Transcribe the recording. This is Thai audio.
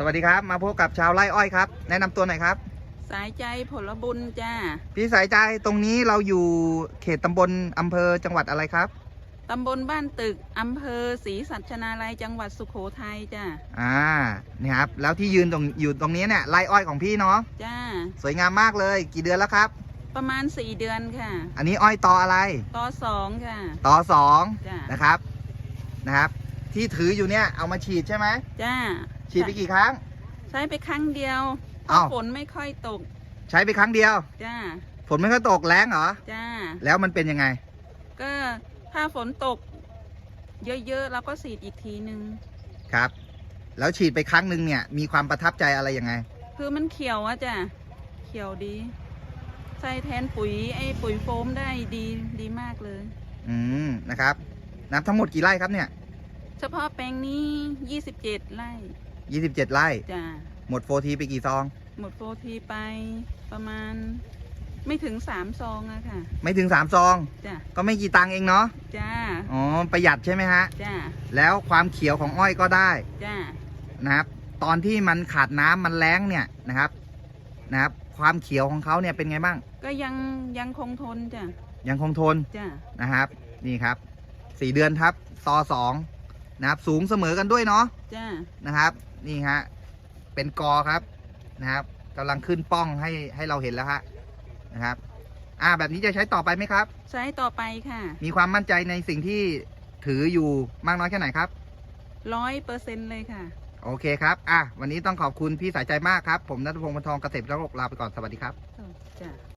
สวัสดีครับ มาพบกับชาวไร่อ้อยครับ แนะนำตัวหน่อยครับ สายใจผลบุญจ้าพี่สายใจตรงนี้เราอยู่เขตตำบลอำเภอจังหวัดอะไรครับ ตำบลบ้านตึก อำเภอศรีสัชนาลัยจังหวัดสุโขทัยจ้าอ่านี่ครับ แล้วที่ยืนตรงอยู่ตรงนี้เนี่ยไร่อ้อยของพี่เนาะ จ้า สวยงามมากเลย กี่เดือนแล้วครับ ประมาณ4เดือนค่ะอันนี้อ้อยตออะไร ต่อสองค่ะ ตอสองจ้า นะครับ นะครับ ที่ถืออยู่เนี่ยเอามาฉีดใช่ไหม จ้า ฉีดไปกี่ครั้ง ใช้ไปครั้งเดียวเพอ้าราะวฝนไม่ค่อยตก ใช้ไปครั้งเดียว จ้า ฝนไม่ค่อยตกแรงเหรอ จ้า แล้วมันเป็นยังไง ก็ถ้าฝนตก เยอะๆเราก็สีดอีกทีนึง ครับ แล้วฉีดไปครั้งหนึ่งเนี่ย มีความประทับใจอะไรยังไง คือมันเขียวอะจ้ะ เขียวดี ใส่แทนปุ๋ยไอ้ปุ๋ยโฟมได้ดีดีมากเลย อืม นะครับ นับทั้งหมดกี่ไร่ครับเนี่ย เฉพาะแปลงนี้ 27 ไร่ 27ไร่ จ้ะหมดโฟทีไปกี่ซอง หมดโฟทีไปประมาณ ไม่ถึงสามซองอะค่ะไม่ถึง3ซอง จ้ะก็ไม่กี่ตังค์เองเนาะ จ้าอ๋อ ประหยัดใช่ไหมฮะ จ้าแล้วความเขียวของอ้อยก็ได้จ้านะครับ ตอนที่มันขาดน้ำมันแล้งเนี่ยนะครับ นะครับ ความเขียวของเขาเนี่ยเป็นไงบ้าง ก็ยังยังคงทนจ้ะยังคงทนจ้านะครับ นี่ครับสี่เดือนครับซอสอง นะครับสูงเสมอกันด้วยเนาะจ้านะครับ นี่ฮะเป็นกอครับนะครับกำลังขึ้นป้องให้ให้เราเห็นแล้วฮะนะครับ อ่าแบบนี้จะใช้ต่อไปไหมครับ ใช้ต่อไปค่ะมีความมั่นใจในสิ่งที่ถืออยู่มากน้อยแค่ไหนครับ ร้อยเปอร์เซ็นต์เลยค่ะ โอเคครับ อะ วันนี้ต้องขอบคุณพี่สายใจมากครับ ผมนัทพงศ์พันทองเกษตรและโลกลาไปก่อน สวัสดีครับ จ้า